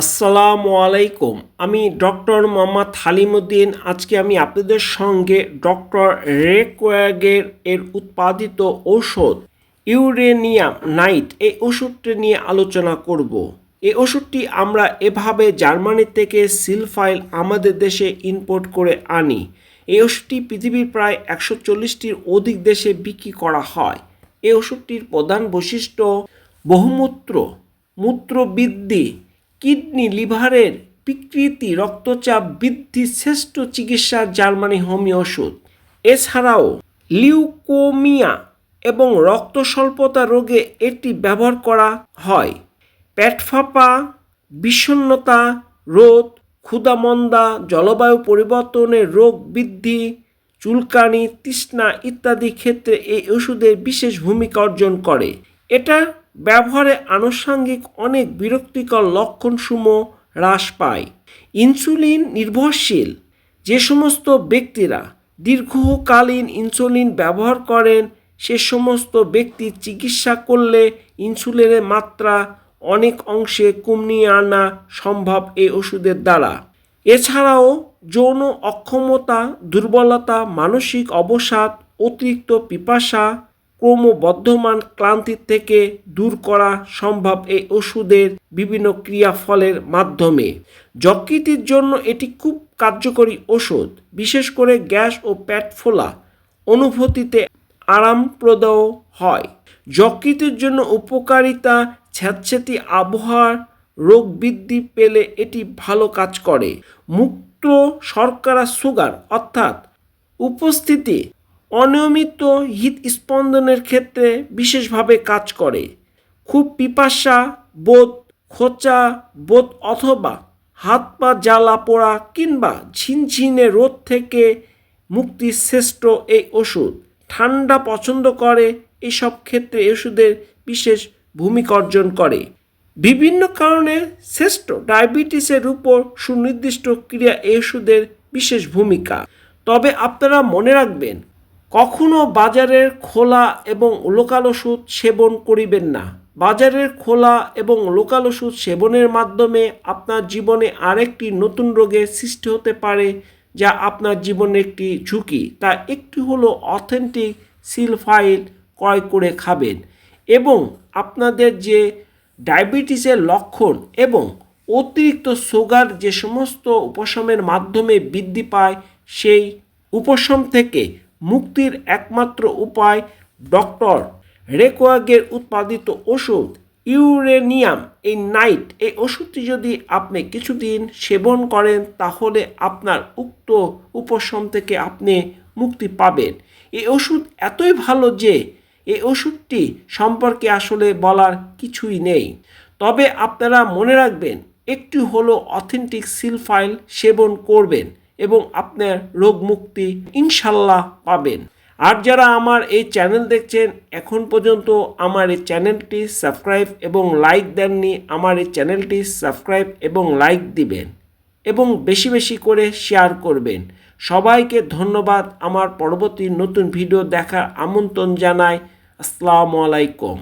আসসালামু আলাইকুম। আমি ডক্টর মোহাম্মদ হালিমুদ্দিন। আজকে আমি আপনাদের সঙ্গে ডক্টর রেকোয়াগের এর উৎপাদিত ঔষধ ইউরেনিয়াম নাইট, এই ওষুধটি নিয়ে আলোচনা করব। এই ওষুধটি আমরা এভাবে জার্মানি থেকে সিলফাইল আমাদের দেশে ইম্পোর্ট করে আনি। এই ওষুধটি পৃথিবীর প্রায় একশো চল্লিশটির অধিক দেশে বিক্রি করা হয়। এই ওষুধটির প্রধান বৈশিষ্ট্য বহুমূত্র, মূত্রবৃদ্ধি কিডনি, লিভারের বিকৃতি, রক্তচাপ বৃদ্ধি, শ্রেষ্ঠ চিকিৎসা, জার্মানি হোমিও ওষুধ। এছাড়াও লিউকোমিয়া এবং রক্ত স্বল্পতা রোগে এটি ব্যবহার করা হয়। পেট ফাঁপা, বিষণ্ণতা, রোদ ক্ষুদামন্দা জলবায়ু পরিবর্তনের রোগ বৃদ্ধি, চুলকানি, তৃষ্ণা ইত্যাদি ক্ষেত্রে এই ওষুধের বিশেষ ভূমিকা অর্জন করে। এটা ব্যবহারে আনুষঙ্গিক অনেক বিরক্তিকর লক্ষণসমূহ হ্রাস পায়। ইনসুলিন নির্ভরশীল। যে সমস্ত ব্যক্তিরা দীর্ঘকালীন ইনসুলিন ব্যবহার করেন, সে সমস্ত ব্যক্তি চিকিৎসা করলে ইনসুলিনের মাত্রা অনেক অংশে কমিয়ে আনা সম্ভব এই ওষুধের দ্বারা। এছাড়াও যৌন অক্ষমতা, দুর্বলতা, মানসিক অবসাদ, অতিরিক্ত পিপাসা ক্রমবর্ধমান ক্লান্তি থেকে দূর করা সম্ভব এই ওষুধের বিভিন্ন ক্রিয়াফলের মাধ্যমে। যকৃতির জন্য এটি খুব কার্যকরী ওষুধ। বিশেষ করে গ্যাস ও প্যাট ফোলা অনুভূতিতে আরামপ্রদ হয়। যকৃতির জন্য উপকারিতা স্যাঁতস্যাঁতি আবহাওয়ার রোগ বৃদ্ধি পেলে এটি ভালো কাজ করে। মুক্ত শর্করা সুগার অর্থাৎ উপস্থিতি অনিয়মিত হৃদস্পন্দনের ক্ষেত্রে বিশেষভাবে কাজ করে। খুব পিপাসা, বোধ খোঁচা, বোধ অথবা হাত পা জ্বালা পোড়া কিংবা ঝিনঝিনে রোদ থেকে মুক্তির শ্রেষ্ঠ এই ওষুধ। ঠান্ডা পছন্দ করে, এসব ক্ষেত্রে ওষুধের বিশেষ ভূমিকা অর্জন করে। বিভিন্ন কারণে শ্রেষ্ঠ ডায়াবেটিসের উপর সুনির্দিষ্ট ক্রিয়া এই ওষুধের বিশেষ ভূমিকা। তবে আপনারা মনে রাখবেন কখনো বাজারের খোলা এবং লোকাল ওষুধ সেবন করিবেন না। বাজারের খোলা এবং লোকাল ওষুধ সেবনের মাধ্যমে আপনার জীবনে আরেকটি নতুন রোগের সৃষ্টি হতে পারে, যা আপনার জীবনে একটি ঝুঁকি। তা একটি হলো অথেন্টিক সিল ফাইল ক্রয় করে খাবেন এবং আপনাদের যে ডায়াবেটিসের লক্ষণ এবং অতিরিক্ত সুগার যে সমস্ত উপশমের মাধ্যমে বৃদ্ধি পায়, সেই উপশম থেকে মুক্তির একমাত্র উপায় ডক্টর রেকোয়াগের উৎপাদিত ওষুধ ইউরেনিয়াম। এই নাইট, এই ওষুধটি যদি আপনি কিছুদিন সেবন করেন, তাহলে আপনার উক্ত উপশম থেকে আপনি মুক্তি পাবেন। এই ওষুধ এতই ভালো যে এই ওষুধটি সম্পর্কে আসলে বলার কিছুই নেই। তবে আপনারা মনে রাখবেন, একটু হলো অথেন্টিক সিল ফাইল সেবন করবেন। এবং আপনার রোগ মুক্তি ইনশাল্লাহ পাবেন। আর যারা আমার এই চ্যানেল দেখছেন, এখন পর্যন্ত আমার এই চ্যানেলটি সাবস্ক্রাইব এবং লাইক দেননি, আমার এই চ্যানেলটি সাবস্ক্রাইব এবং লাইক দিবেন এবং বেশি বেশি করে শেয়ার করবেন। সবাইকে ধন্যবাদ আমার পরবর্তী নতুন ভিডিও দেখার আমন্ত্রণ জানাই। আসসালামু আলাইকুম।